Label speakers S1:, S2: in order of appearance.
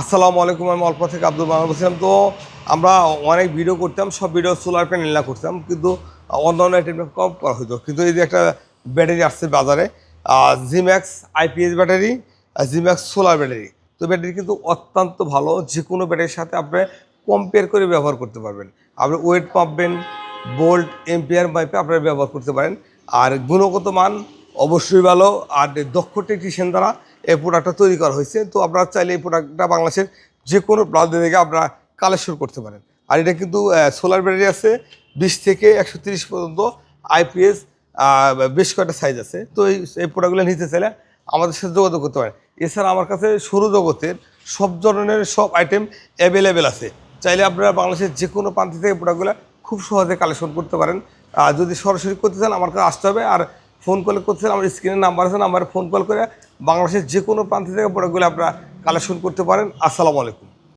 S1: আসসালামু আলাইকুম, আমি অল্প থেকে আব্দুল মাহমুদ বলছিলাম। তো আমরা অনেক ভিডিও করতাম, সব ভিডিও সোলার প্যানেল না করতাম, কিন্তু অন্য অন্য আইটেম কম করা হতো কিন্তু এই যে একটা ব্যাটারি আসছে বাজারে Gmax IPS battery Gmax solar battery তো ব্যাটারি কিন্তু অত্যন্ত ভালো যে কোনো ব্যাটারির সাথে আপনি কম্পেয়ার করে ব্যবহার করতে পারবেন। আপনি ওয়েট পাবেন বোল্ট এম্পিয়ার পাইপে আপনারা ব্যবহার করতে পারেন। আর গুণগত মান অবশ্যই ভালো। আর দক্ষ টেকনিশিয়ান দ্বারা এই প্রোডাক্টটা তৈরি করা হয়েছে। তো আপনারা চাইলে এই প্রোডাক্টটা বাংলাদেশের যে কোনো প্রান্ত থেকে আপনারা কালেকশন করতে পারেন। আর এটা কিন্তু সোলার ব্যাটারি আছে, বিশ থেকে একশো তিরিশ পর্যন্ত আইপিএস বেশ কয়েকটা সাইজ আছে। তো এই এই প্রোডাক্টগুলো নিতে চাইলে আমাদের সাথে যোগাযোগ করতে পারেন। এছাড়া আমার কাছে সরু জগতের সব ধরনের সব আইটেম অ্যাভেলেবেল আছে। চাইলে আপনারা বাংলাদেশের যে কোনো প্রান্ত থেকে প্রোডাক্টগুলো খুব সহজে কালেকশন করতে পারেন। আর যদি সরাসরি করতে চান, আমার কাছে আসতে হবে। আর ফোন কল করছেন, আমার স্ক্রিনের নাম্বার আছে, নাম্বারে ফোন কল করে বাংলাদেশের যে কোনো প্রান্ত থেকে প্রোডাক্টগুলো আপনারা কালেকশন করতে পারেন। আসসালামু আলাইকুম।